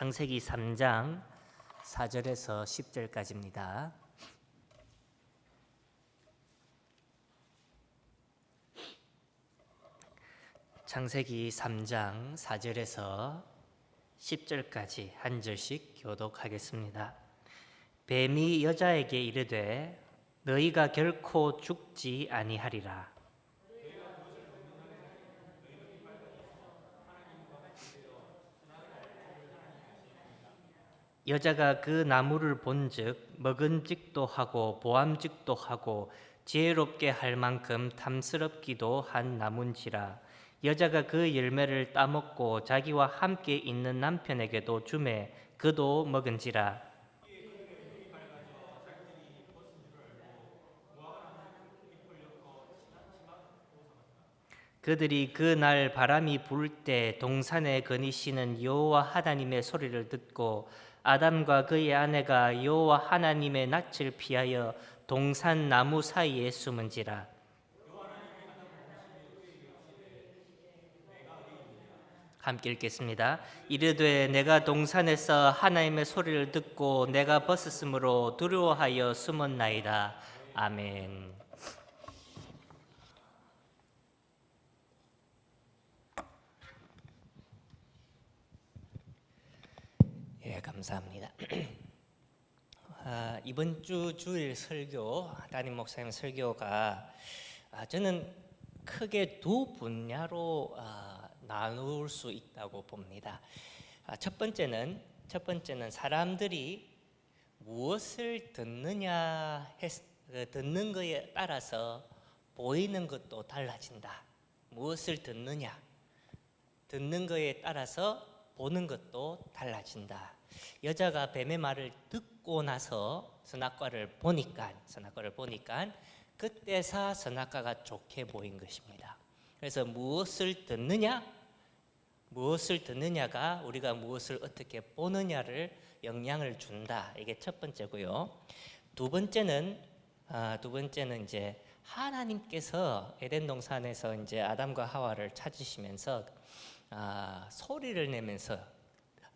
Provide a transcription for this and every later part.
창세기 3장 4절에서 10절까지입니다. 창세기 3장 4절에서 10절까지 한 절씩 교독하겠습니다. 뱀이 여자에게 이르되 너희가 결코 죽지 아니하리라. 여자가 그 나무를 본즉 먹은 직도 하고 보암직도 하고 지혜롭게 할 만큼 탐스럽기도 한 나무인지라 여자가 그 열매를 따먹고 자기와 함께 있는 남편에게도 주매 그도 먹은지라. 그들이 그날 바람이 불 때 동산에 거니시는 여호와 하나님의 소리를 듣고 아담과 그의 아내가 여호와 하나님의 낯을 피하여 동산 나무 사이에 숨은지라 함께 읽겠습니다. 이르되 내가 동산에서 하나님의 소리를 듣고 내가 벗었으므로 두려워하여 숨었나이다. 아멘. 예, 감사합니다. 아, 이번 주 주일 설교 담임 목사님 설교가 아, 저는 크게 두 분야로 아, 나눌 수 있다고 봅니다. 아, 첫 번째는 첫 번째는 사람들이 무엇을 듣느냐 했, 그 듣는 거에 따라서 보이는 것도 달라진다. 무엇을 듣느냐 듣는 거에 따라서 보는 것도 달라진다. 여자가 뱀의 말을 듣고 나서 선악과를 보니까 선악과를 보니까 그때사 선악과가 좋게 보인 것입니다. 그래서 무엇을 듣느냐, 무엇을 듣느냐가 우리가 무엇을 어떻게 보느냐를 영향을 준다. 이게 첫 번째고요. 두 번째는 아, 두 번째는 이제 하나님께서 에덴 동산에서 이제 아담과 하와를 찾으시면서 아, 소리를 내면서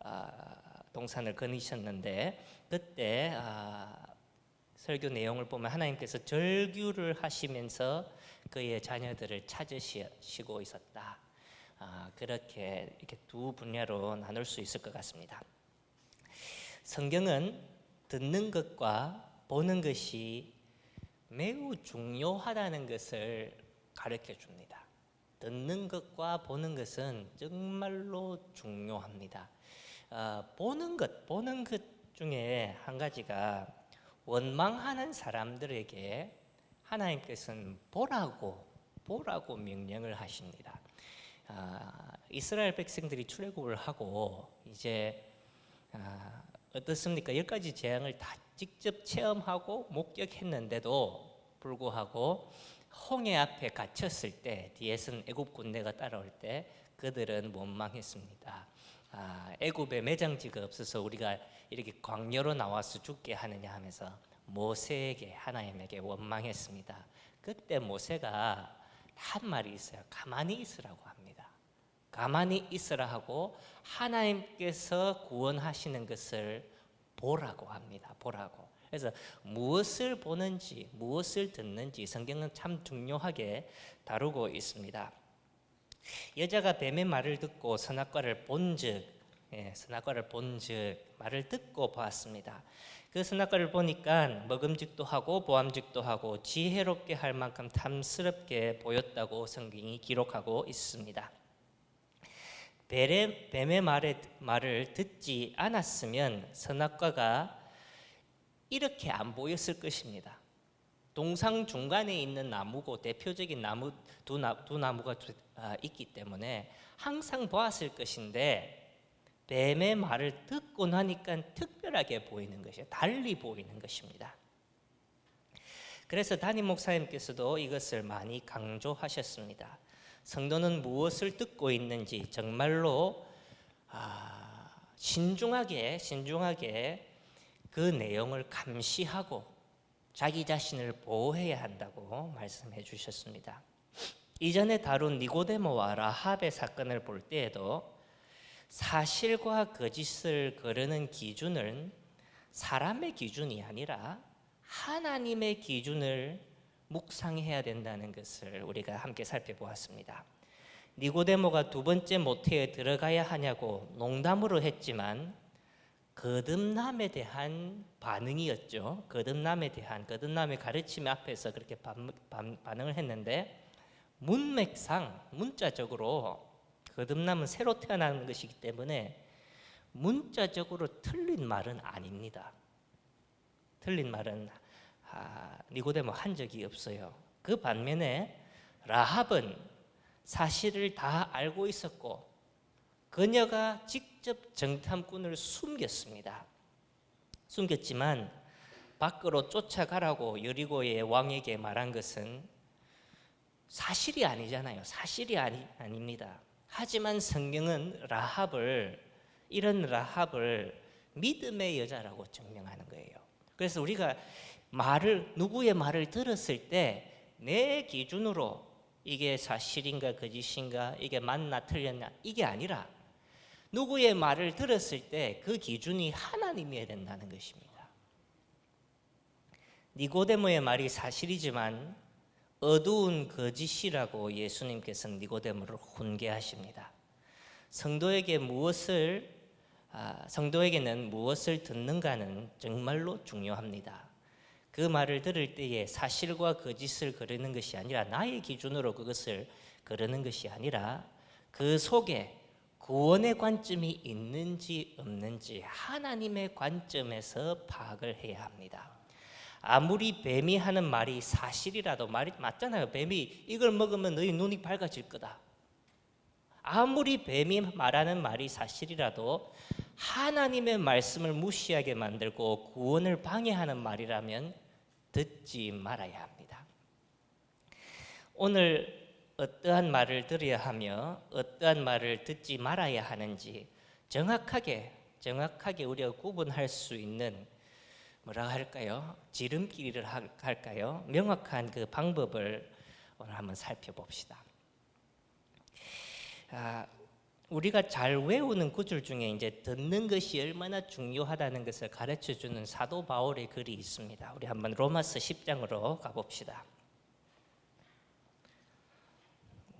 아, 동산을 거니셨는데 그때 아, 설교 내용을 보면 하나님께서 절규를 하시면서 그의 자녀들을 찾으시고 있었다. 아, 그렇게 이렇게 두 분야로 나눌 수 있을 것 같습니다. 성경은 듣는 것과 보는 것이 매우 중요하다는 것을 가르쳐 줍니다. 듣는 것과 보는 것은 정말로 중요합니다. 어, 보는 것, 보는 것 중에 한 가지가 원망하는 사람들에게 하나님께서는 보라고 보라고 명령을 하십니다. 아, 이스라엘 백성들이 출애굽을 하고 이제 아, 어떻습니까? 열 가지 재앙을 다 직접 체험하고 목격했는데도 불구하고 홍해 앞에 갇혔을 때 뒤에서는 애굽 군대가 따라올 때 그들은 원망했습니다. 아, 애굽에 매장지가 없어서 우리가 이렇게 광야로 나와서 죽게 하느냐 하면서 모세에게 하나님에게 원망했습니다. 그때 모세가 한 말이 있어요. 가만히 있으라고 합니다. 가만히 있으라 하고 하나님께서 구원하시는 것을 보라고 합니다. 보라고. 그래서 무엇을 보는지 무엇을 듣는지 성경은 참 중요하게 다루고 있습니다. 여자가 뱀의 말을 듣고 선악과를 본즉 예, 선악과를 본즉 말을 듣고 보았습니다. 그 선악과를 보니까 먹음직도 하고 보암직도 하고 지혜롭게 할 만큼 탐스럽게 보였다고 성경이 기록하고 있습니다. 뱀의, 뱀의 말에, 말을 듣지 않았으면 선악과가 이렇게 안 보였을 것입니다. 동상 중간에 있는 나무고 대표적인 나무 두, 나, 두 나무가 아, 있기 때문에 항상 보았을 것인데 뱀의 말을 듣고 나니까 특별하게 보이는 것이에요. 달리 보이는 것입니다. 그래서 담임 목사님께서도 이것을 많이 강조하셨습니다. 성도는 무엇을 듣고 있는지 정말로 아, 신중하게 신중하게 그 내용을 감시하고 자기 자신을 보호해야 한다고 말씀해 주셨습니다. 이전에 다룬 니고데모와 라합의 사건을 볼 때에도 사실과 거짓을 거르는 기준은 사람의 기준이 아니라 하나님의 기준을 묵상해야 된다는 것을 우리가 함께 살펴보았습니다. 니고데모가 두 번째 모태에 들어가야 하냐고 농담으로 했지만 거듭남에 대한 반응이었죠. 거듭남에 대한 거듭남의 가르침 앞에서 그렇게 반, 반, 반응을 했는데 문맥상 문자적으로 거듭남은 새로 태어나는 것이기 때문에 문자적으로 틀린 말은 아닙니다. 틀린 말은 아, 니고데모 한 적이 없어요. 그 반면에 라합은 사실을 다 알고 있었고 그녀가 직접 정탐꾼을 숨겼습니다. 숨겼지만 밖으로 쫓아가라고 여리고의 왕에게 말한 것은 사실이 아니잖아요. 사실이 아니, 아닙니다. 하지만 성경은 라합을 이런 라합을 믿음의 여자라고 증명하는 거예요. 그래서 우리가 말을 누구의 말을 들었을 때 내 기준으로 이게 사실인가 거짓인가 이게 맞나 틀렸나 이게 아니라 누구의 말을 들었을 때 그 기준이 하나님이어야 된다는 것입니다. 니고데모의 말이 사실이지만 어두운 거짓이라고 예수님께서는 니고데모를 훈계하십니다. 성도에게 무엇을 아, 성도에게는 무엇을 듣는가는 정말로 중요합니다. 그 말을 들을 때에 사실과 거짓을 거르는 것이 아니라 나의 기준으로 그것을 거르는 것이 아니라 그 속에 구원의 관점이 있는지 없는지 하나님의 관점에서 파악을 해야 합니다. 아무리 뱀이 하는 말이 사실이라도 말이 맞잖아요. 뱀이 이걸 먹으면 너희 눈이 밝아질 거다. 아무리 뱀이 말하는 말이 사실이라도 하나님의 말씀을 무시하게 만들고 구원을 방해하는 말이라면 듣지 말아야 합니다. 오늘 어떠한 말을 들어야 하며 어떠한 말을 듣지 말아야 하는지 정확하게 정확하게 우리가 구분할 수 있는 뭐라 할까요? 지름길을 할까요? 명확한 그 방법을 오늘 한번 살펴봅시다. 아, 우리가 잘 외우는 구절 중에 이제 듣는 것이 얼마나 중요하다는 것을 가르쳐 주는 사도 바울의 글이 있습니다. 우리 한번 로마서 10장으로 가봅시다.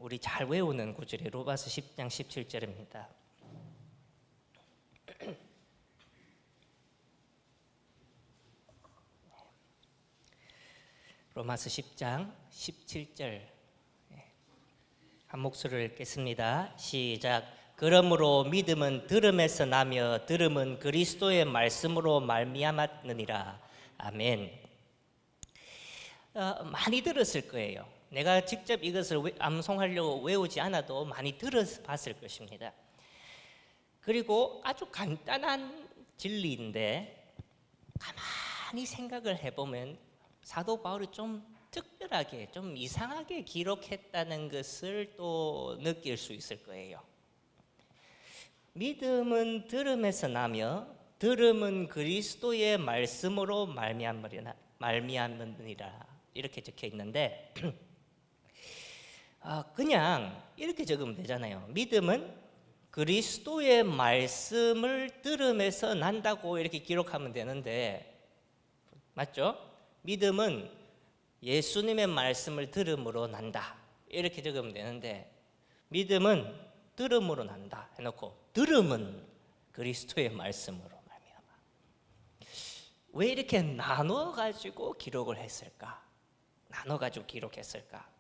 우리 잘 외우는 구절이 로마서 10장 17절입니다. 로마서 10장 17절 한 목소리를 읽겠습니다. 시작. 그러므로 믿음은 들음에서 나며 들음은 그리스도의 말씀으로 말미암았느니라. 아멘. 어, 많이 들었을 거예요. 내가 직접 이것을 암송하려고 외우지 않아도 많이 들어봤을 것입니다. 그리고 아주 간단한 진리인데 가만히 생각을 해보면 사도 바울이 좀 특별하게 좀 이상하게 기록했다는 것을 또 느낄 수 있을 거예요. 믿음은 들음에서 나며 들음은 그리스도의 말씀으로 말미암느니라 이렇게 적혀 있는데 아, 그냥 이렇게 적으면 되잖아요. 믿음은 그리스도의 말씀을 들음에서 난다고 이렇게 기록하면 되는데 맞죠? 믿음은 예수님의 말씀을 들음으로 난다. 이렇게 적으면 되는데 믿음은 들음으로 난다 해놓고 들음은 그리스도의 말씀으로 말미암아. 왜 이렇게 나눠 가지고 기록을 했을까? 나눠 가지고 기록했을까?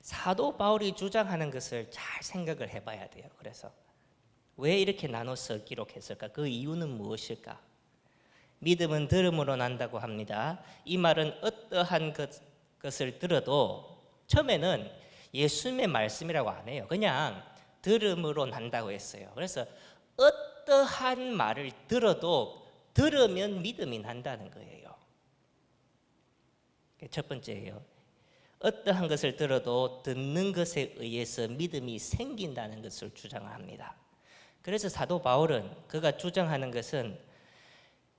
사도 바울이 주장하는 것을 잘 생각을 해봐야 돼요. 그래서 왜 이렇게 나눠서 기록했을까? 그 이유는 무엇일까? 믿음은 들음으로 난다고 합니다. 이 말은 어떠한 것, 것을 들어도 처음에는 예수님의 말씀이라고 안 해요. 그냥 들음으로 난다고 했어요. 그래서 어떠한 말을 들어도 들으면 믿음이 난다는 거예요. 첫 번째예요. 어떠한 것을 들어도 듣는 것에 의해서 믿음이 생긴다는 것을 주장합니다. 그래서 사도 바울은 그가 주장하는 것은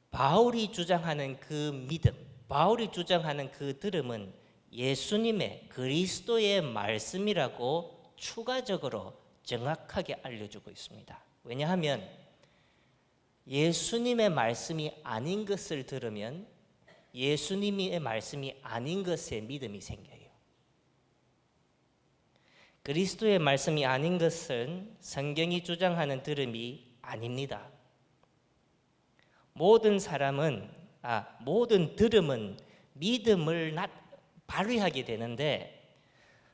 바울이 주장하는 그 믿음, 바울이 주장하는 그 들음은 예수님의 그리스도의 말씀이라고 추가적으로 정확하게 알려주고 있습니다. 왜냐하면 예수님의 말씀이 아닌 것을 들으면 예수님의 말씀이 아닌 것에 믿음이 생겨요. 그리스도의 말씀이 아닌 것은 성경이 주장하는 들음이 아닙니다. 모든 사람은 아 모든 들음은 믿음을 나, 발휘하게 되는데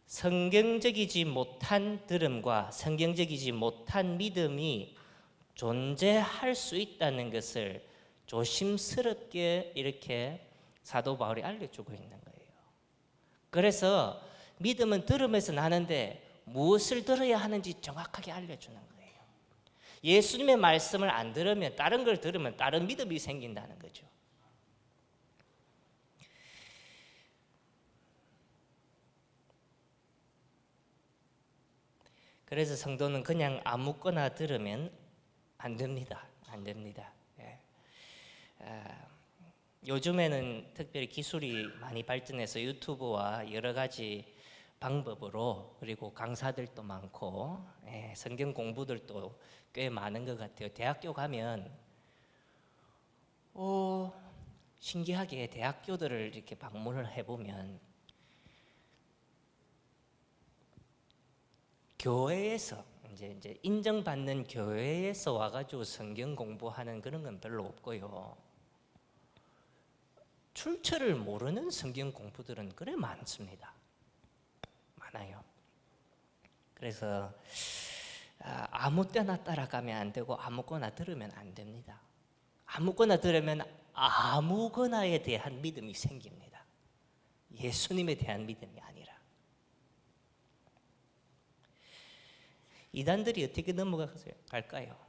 성경적이지 못한 들음과 성경적이지 못한 믿음이 존재할 수 있다는 것을 조심스럽게 이렇게 사도 바울이 알려주고 있는 거예요. 그래서 믿음은 들음에서 나는데 무엇을 들어야 하는지 정확하게 알려주는 거예요. 예수님의 말씀을 안 들으면 다른 걸 들으면 다른 믿음이 생긴다는 거죠. 그래서 성도는 그냥 아무거나 들으면 안 됩니다. 안 됩니다. 예. 아, 요즘에는 특별히 기술이 많이 발전해서 유튜브와 여러 가지 방법으로 그리고 강사들도 많고 예, 성경 공부들도 꽤 많은 것 같아요. 대학교 가면 어, 신기하게 대학교들을 이렇게 방문을 해보면 교회에서 이제 이제 인정받는 교회에서 와가지고 성경 공부하는 그런 건 별로 없고요. 출처를 모르는 성경 공부들은 그래 많습니다. 많아요. 그래서 아, 아무 때나 따라가면 안 되고 아무거나 들으면 안 됩니다. 아무거나 들으면 아무거나에 대한 믿음이 생깁니다. 예수님에 대한 믿음이 아니라. 이단들이 어떻게 넘어갈까요?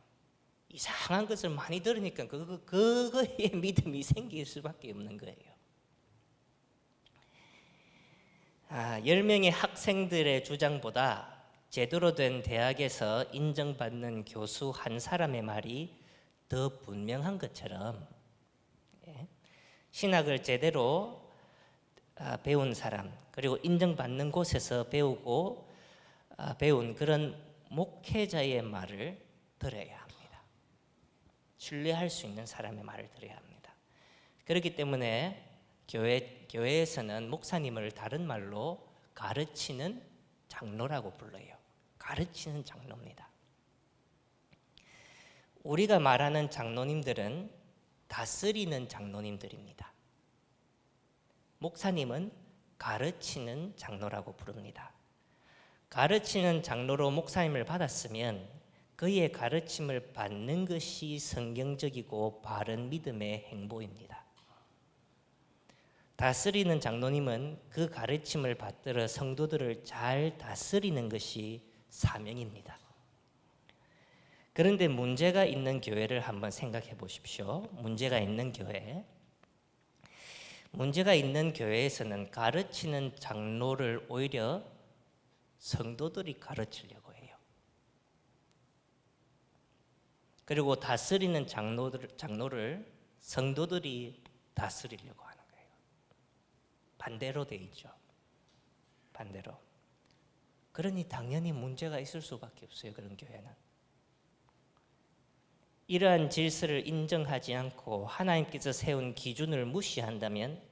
이상한 것을 많이 들으니까 그거, 그거에 믿음이 생길 수밖에 없는 거예요. 아, 10명의 학생들의 주장보다 제대로 된 대학에서 인정받는 교수 한 사람의 말이 더 분명한 것처럼 예, 신학을 제대로 아, 배운 사람 그리고 인정받는 곳에서 배우고 아, 배운 그런 목회자의 말을 들어야 합니다. 신뢰할 수 있는 사람의 말을 들어야 합니다. 그렇기 때문에 교회 교회에서는 목사님을 다른 말로 가르치는 장로라고 불러요. 가르치는 장로입니다. 우리가 말하는 장로님들은 다스리는 장로님들입니다. 목사님은 가르치는 장로라고 부릅니다. 가르치는 장로로 목사님을 받았으면 그의 가르침을 받는 것이 성경적이고 바른 믿음의 행보입니다. 다스리는 장로님은 그 가르침을 받들어 성도들을 잘 다스리는 것이 사명입니다. 그런데 문제가 있는 교회를 한번 생각해 보십시오. 문제가 있는 교회. 문제가 있는 교회에서는 가르치는 장로를 오히려 성도들이 가르치려고 해요. 그리고 다스리는 장로들, 장로를 성도들이 다스리려고. 반대로 돼 있죠. 반대로. 그러니 당연히 문제가 있을 수밖에 없어요. 그런 교회는. 이러한 질서를 인정하지 않고 하나님께서 세운 기준을 무시한다면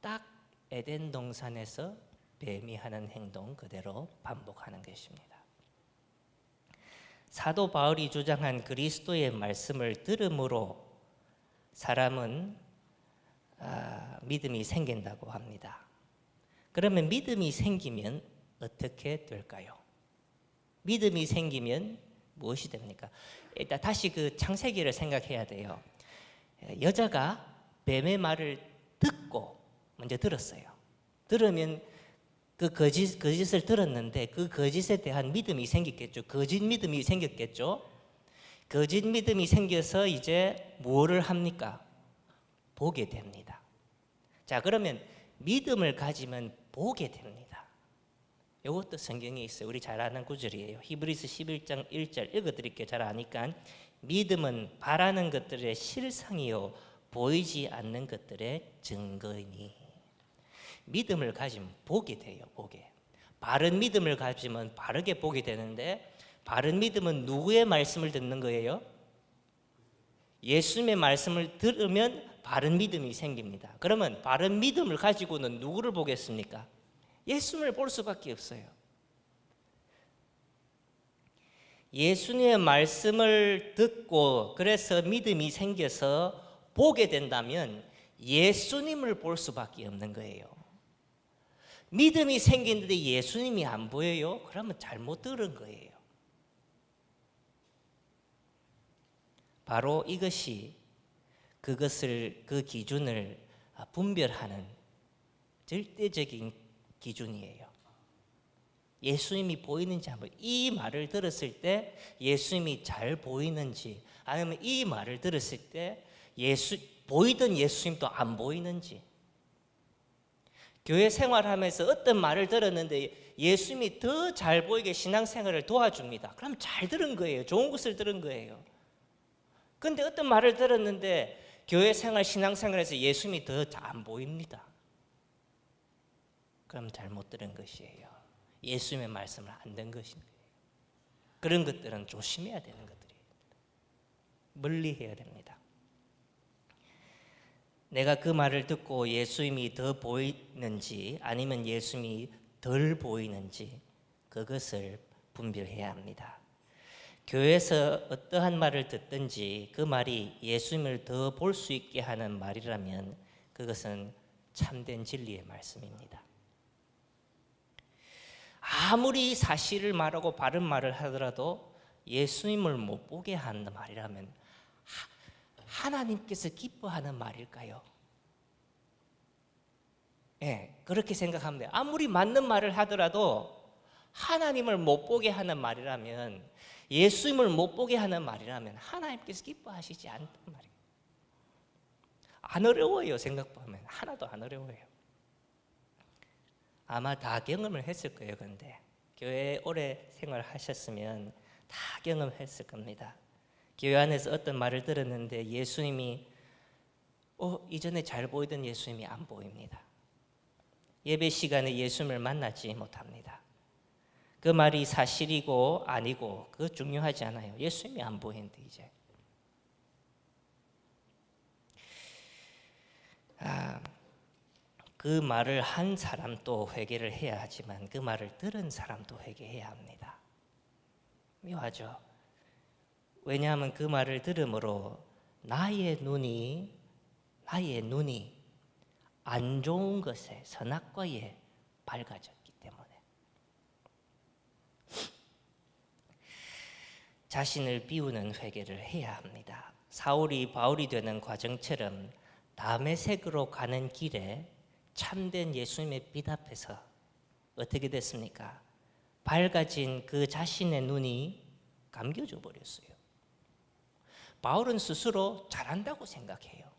딱 에덴 동산에서 뱀이 하는 행동 그대로 반복하는 것입니다. 사도 바울이 주장한 그리스도의 말씀을 들음으로 사람은 아, 믿음이 생긴다고 합니다. 그러면 믿음이 생기면 어떻게 될까요? 믿음이 생기면 무엇이 됩니까? 일단 다시 그 창세기를 생각해야 돼요. 여자가 뱀의 말을 듣고 먼저 들었어요. 들으면 그 거짓, 거짓을 들었는데 그 거짓에 대한 믿음이 생겼겠죠. 거짓 믿음이 생겼겠죠. 거짓 믿음이 생겨서 이제 뭐를 합니까? 보게 됩니다. 자, 그러면 믿음을 가지면 보게 됩니다. 이것도 성경에 있어요. 우리 잘 아는 구절이에요. 히브리스 11장 1절 읽어드릴게요. 잘 아니까. 믿음은 바라는 것들의 실상이요. 보이지 않는 것들의 증거이니. 믿음을 가지면 보게 돼요. 보게. 바른 믿음을 가지면 바르게 보게 되는데 바른 믿음은 누구의 말씀을 듣는 거예요? 예수님의 말씀을 들으면 바른 믿음이 생깁니다. 그러면 바른 믿음을 가지고는 누구를 보겠습니까? 예수님을 볼 수밖에 없어요. 예수님의 말씀을 듣고 그래서 믿음이 생겨서 보게 된다면 예수님을 볼 수밖에 없는 거예요. 믿음이 생기는데 예수님이 안 보여요? 그러면 잘못 들은 거예요. 바로 이것이 그것을 그 기준을 분별하는 절대적인 기준이에요. 예수님이 보이는지 한번 이 말을 들었을 때 예수님이 잘 보이는지 아니면 이 말을 들었을 때 예수 보이던 예수님도 안 보이는지 교회 생활하면서 어떤 말을 들었는데 예수님이 더 잘 보이게 신앙생활을 도와줍니다. 그럼 잘 들은 거예요. 좋은 것을 들은 거예요. 근데 어떤 말을 들었는데 교회 생활 신앙 생활에서 예수님이 더 안 보입니다. 그럼 잘못 들은 것이에요. 예수님의 말씀을 안든 거예요. 그런 것들은 조심해야 되는 것들이에요. 멀리 해야 됩니다. 내가 그 말을 듣고 예수님이 더 보이는지 아니면 예수님이 덜 보이는지 그것을 분별해야 합니다. 교회에서 어떠한 말을 듣든지 그 말이 예수님을 더 볼 수 있게 하는 말이라면 그것은 참된 진리의 말씀입니다. 아무리 사실을 말하고 바른 말을 하더라도 예수님을 못 보게 하는 말이라면 하 나님께서 기뻐하는 말일까요? 예, 그렇게 생각하면 돼요. 아무리 맞는 말을 하더라도 하나님을 못 보게 하는 말이라면 예수님을 못 보게 하는 말이라면 하나님께서 기뻐하시지 않단 말이에요. 안 어려워요, 생각보면. 하나도 안 어려워요. 아마 다 경험을 했을 거예요, 근데. 교회 오래 생활하셨으면 다 경험했을 겁니다. 교회 안에서 어떤 말을 들었는데 예수님이 어, 이전에 잘 보이던 예수님이 안 보입니다. 예배 시간에 예수님을 만나지 못합니다. 그 말이 사실이고 아니고 그 중요하지 않아요. 예수님이 안 보이는데 이제. 아, 그 말을 한 사람도 회개를 해야 하지만 그 말을 들은 사람도 회개해야 합니다. 묘하죠. 왜냐하면 그 말을 들음으로 나의 눈이 나의 눈이 안 좋은 것에 선악과에 밝아졌기 때문에 자신을 비우는 회개를 해야 합니다. 사울이 바울이 되는 과정처럼 다음의 색으로 가는 길에 참된 예수님의 빛 앞에서 어떻게 됐습니까? 밝아진 그 자신의 눈이 감겨져 버렸어요. 바울은 스스로 잘한다고 생각해요.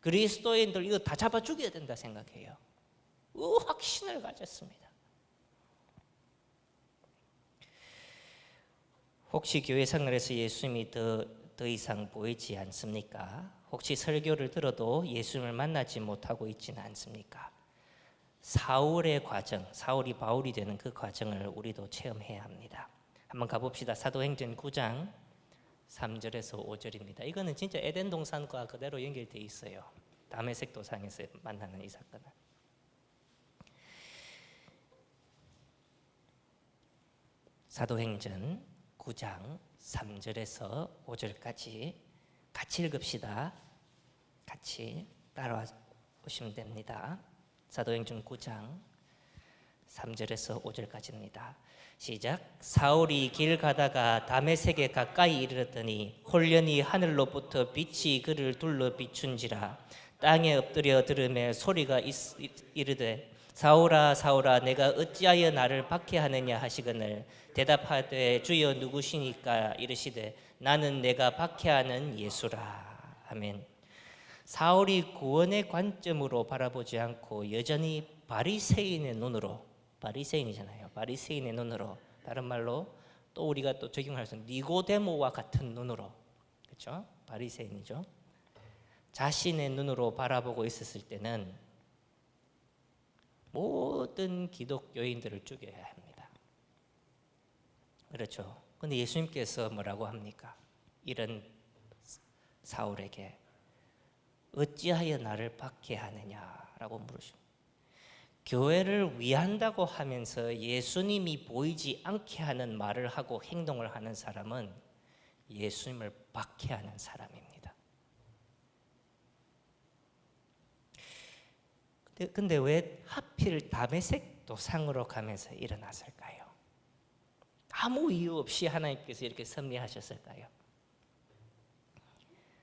그리스도인들 이거 다 잡아 죽여야 된다 생각해요. 그 확신을 가졌습니다. 혹시 교회 생활에서 예수님이 더, 더 이상 보이지 않습니까? 혹시 설교를 들어도 예수님을 만나지 못하고 있지는 않습니까? 사울의 과정, 사울이 바울이 되는 그 과정을 우리도 체험해야 합니다. 한번 가봅시다. 사도행전 9장 3절에서 5절입니다. 이거는 진짜 에덴 동산과 그대로 연결되어 있어요. 다메섹 도상에서 만나는 이 사건은. 사도행전 9장 3절에서 5절까지 같이 읽읍시다. 같이 따라오시면 됩니다. 사도행전 9장 3절에서 5절까지입니다. 시작. 사울이 길 가다가 다메섹에 가까이 이르렀더니 홀련히 하늘로부터 빛이 그를 둘러 비춘지라 땅에 엎드려 들음에 소리가 있, 이르되 사울아 사울아 내가 어찌하여 나를 박해하느냐 하시거늘 대답하되 주여 누구시니까 이르시되 나는 내가 박해하는 예수라 아멘. 사울이 구원의 관점으로 바라보지 않고 여전히 바리새인의 눈으로 바리새인이잖아요. 바리새인의 눈으로 다른 말로 또 우리가 또 적용할 수 있는 니고데모와 같은 눈으로 그렇죠? 바리새인이죠. 자신의 눈으로 바라보고 있었을 때는 모든 기독교인들을 죽여야 합니다. 그렇죠. 근데 예수님께서 뭐라고 합니까? 이런 사울에게 어찌하여 나를 박해하느냐라고 물으십니다. 교회를 위한다고 하면서 예수님이 보이지 않게 하는 말을 하고 행동을 하는 사람은 예수님을 박해하는 사람입니다. 근데, 근데 왜 하필 다메섹 도상으로 가면서 일어났을까요? 아무 이유 없이 하나님께서 이렇게 섭리하셨을까요?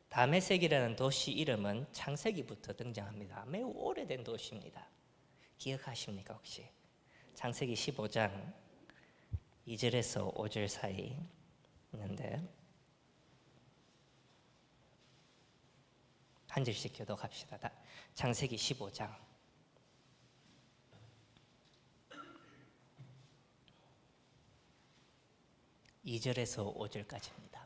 다메섹이라는 도시 이름은 창세기부터 등장합니다. 매우 오래된 도시입니다. 기억하십니까 혹시? 창세기 15장 2절에서 5절 사이 있는데 한 절씩 교독합시다. 다- 창세기 15장 2절에서 5절까지입니다.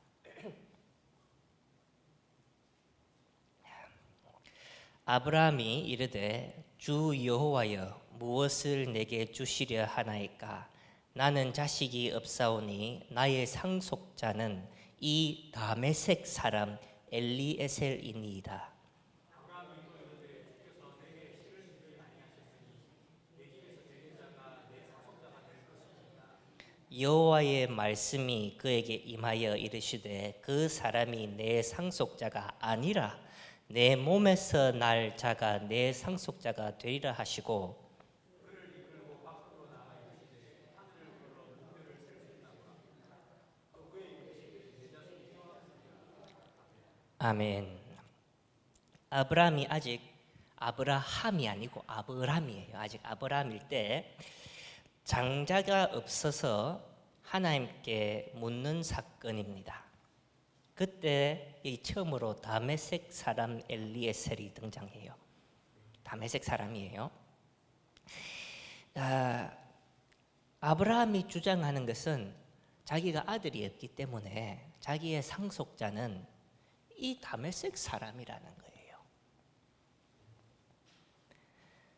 아브라함이 이르되 주 여호와여 무엇을 내게 주시려 하나이까 나는 자식이 없사오니 나의 상속자는 이 다메색 사람 엘리에셀이니이다. 여호와의 말씀이 그에게 임하여 이르시되 그 사람이 내 상속자가 아니라 내 몸에서 날 자가 내 상속자가 되리라 하시고 아멘. 아브라함이 아직 아브라함이 아니고 아브람이에요. 아직 아브라함일 때 장자가 없어서 하나님께 묻는 사건입니다. 그때 이 처음으로 다메섹 사람 엘리에셀이 등장해요. 다메섹 사람이에요. 아, 아브라함이 주장하는 것은 자기가 아들이 없기 때문에 자기의 상속자는 이 다메섹 사람이라는 거예요.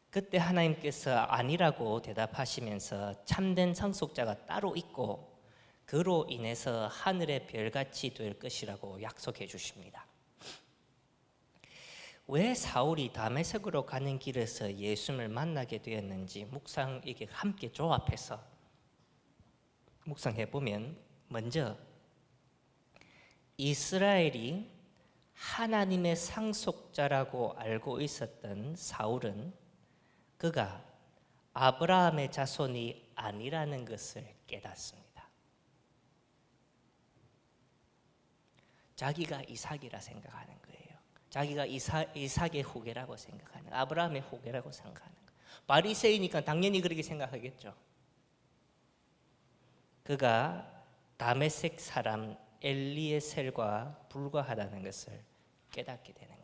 그때 하나님께서 아니라고 대답하시면서 참된 상속자가 따로 있고 그로 인해서 하늘의 별같이 될 것이라고 약속해 주십니다. 왜 사울이 다메섹으로 가는 길에서 예수님을 만나게 되었는지 묵상 이게 함께 조합해서 묵상해 보면 먼저 이스라엘이 하나님의 상속자라고 알고 있었던 사울은 그가 아브라함의 자손이 아니라는 것을 깨닫습니다. 자기가 이삭이라 생각하는 거예요. 자기가 이사, 이삭의 후계라고 생각하는 아브라함의 후계라고 생각하는. 바리새이니까 당연히 그렇게 생각하겠죠. 그가 다메섹 사람 엘리에셀과 불과하다는 것을 깨닫게 되는.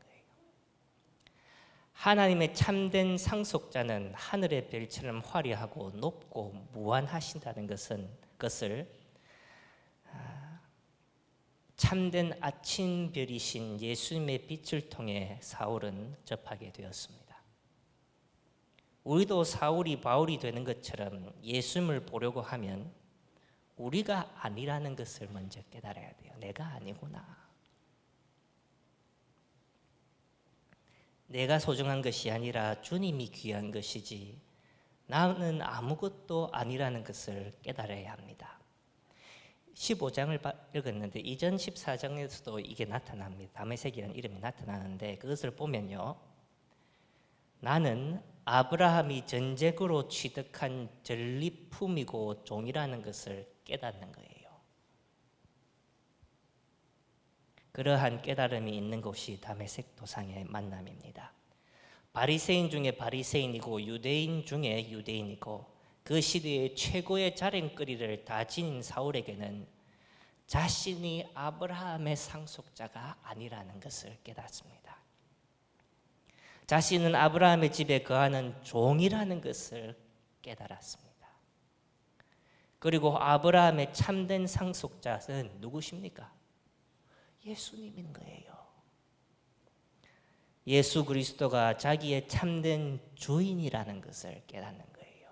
하나님의 참된 상속자는 하늘의 별처럼 화려하고 높고 무한하신다는 것은 것을 아, 참된 아침 별이신 예수님의 빛을 통해 사울은 접하게 되었습니다. 우리도 사울이 바울이 되는 것처럼 예수님을 보려고 하면 우리가 아니라는 것을 먼저 깨달아야 돼요. 내가 아니구나. 내가 소중한 것이 아니라 주님이 귀한 것이지 나는 아무것도 아니라는 것을 깨달아야 합니다. 15장을 읽었는데 이전 14장에서도 이게 나타납니다. 다메섹이라는 이름이 나타나는데 그것을 보면요. 나는 아브라함이 전쟁으로 취득한 전리품이고 종이라는 것을 깨닫는 거예요. 그러한 깨달음이 있는 곳이 다메섹 도상의 만남입니다. 바리새인 중에 바리새인이고 유대인 중에 유대인이고 그 시대의 최고의 자랑거리를 다 지닌 사울에게는 자신이 아브라함의 상속자가 아니라는 것을 깨닫습니다. 자신은 아브라함의 집에 거하는 종이라는 것을 깨달았습니다. 그리고 아브라함의 참된 상속자는 누구십니까? 예수님인 거예요. 예수 그리스도가 자기의 참된 주인이라는 것을 깨닫는 거예요.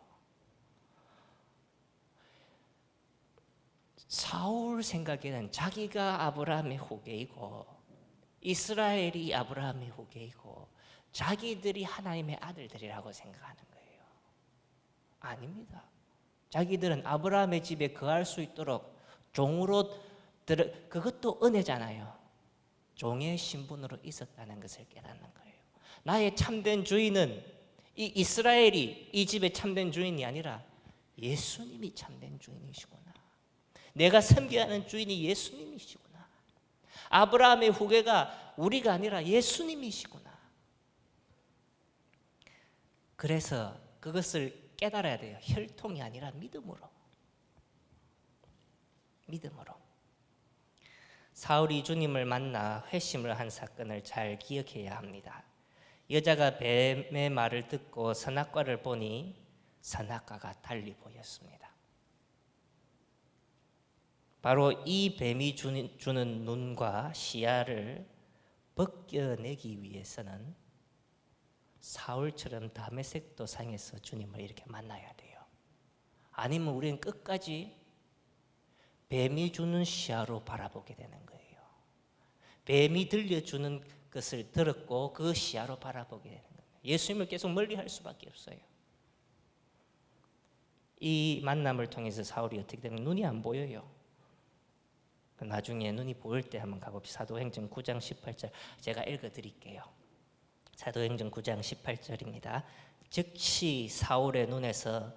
사울 생각에는 자기가 아브라함의 후계이고 이스라엘이 아브라함의 후계이고 자기들이 하나님의 아들들이라고 생각하는 거예요. 아닙니다. 자기들은 아브라함의 집에 거할 수 있도록 종으로 그것도 은혜잖아요. 종의 신분으로 있었다는 것을 깨닫는 거예요. 나의 참된 주인은 이 이스라엘이 이 집의 참된 주인이 아니라 예수님이 참된 주인이시구나. 내가 하는 주인이 예수님이시구나. 아브라함의 후계가 우리가 아니라 예수님이시구나. 그래서 그것을 깨달아야 돼요. 혈통이 아니라 믿음으로. 믿음으로. 사울이 주님을 만나 회심을 한 사건을 잘 기억해야 합니다. 여자가 뱀의 말을 듣고 선악과를 보니 선악과가 달리 보였습니다. 바로 이 뱀이 주는, 주는 눈과 시야를 벗겨내기 위해서는 사울처럼 다메섹 도상에서 주님을 이렇게 만나야 돼요. 아니면 우리는 끝까지 뱀이 주는 시야로 바라보게 되는 거예요. 뱀이 들려주는 것을 들었고 그 시야로 바라보게 되는 거예요. 예수님을 계속 멀리 할 수밖에 없어요. 이 만남을 통해서 사울이 어떻게 되면 눈이 안 보여요. 나중에 눈이 보일 때 한번 가봅시다. 사도행전 9장 18절 제가 읽어 드릴게요. 사도행전 9장 18절입니다. 즉시 사울의 눈에서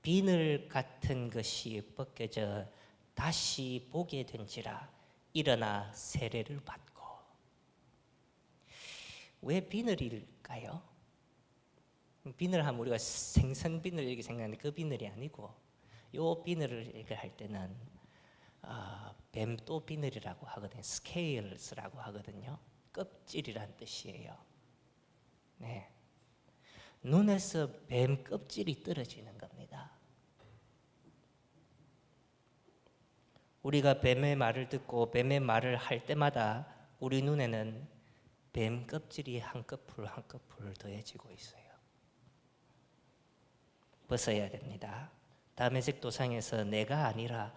비늘 같은 것이 벗겨져 다시 보게 된지라 일어나 세례를 받고 왜 비늘일까요? 비늘 하면 우리가 생선 비늘 이렇게 생각하는데 그 비늘이 아니고 요 비늘을 얘기할 때는 아, 뱀또 비늘이라고 하거든요. 스케일스라고 하거든요. 껍질이란 뜻이에요. 네. 눈에서 뱀 껍질이 떨어지는 겁니다. 우리가 뱀의 말을 듣고 뱀의 말을 할 때마다 우리 눈에는 뱀 껍질이 한 커플 한 커플 더해지고 있어요. 벗어야 됩니다. 다메섹 도상에서 내가 아니라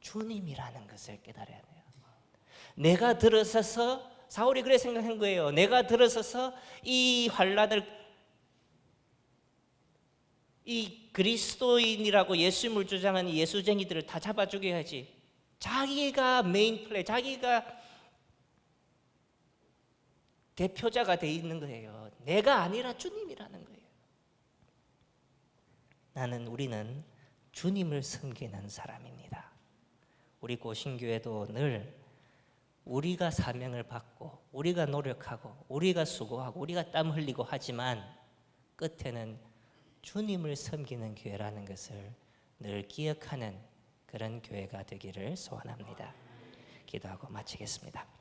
주님이라는 것을 깨달아야 돼요. 내가 들어서서 사울이 그래 생각한 거예요. 내가 들어서서 이 환란을 이 그리스도인이라고 예수님을 주장하는 예수쟁이들을 다 잡아 죽여야지. 자기가 메인 플레이, 자기가 대표자가 돼 있는 거예요. 내가 아니라 주님이라는 거예요. 나는 우리는 주님을 섬기는 사람입니다. 우리 고신교회도 늘 우리가 사명을 받고 우리가 노력하고 우리가 수고하고 우리가 땀 흘리고 하지만 끝에는 주님을 섬기는 교회라는 것을 늘 기억하는 그런 교회가 되기를 소원합니다. 기도하고 마치겠습니다.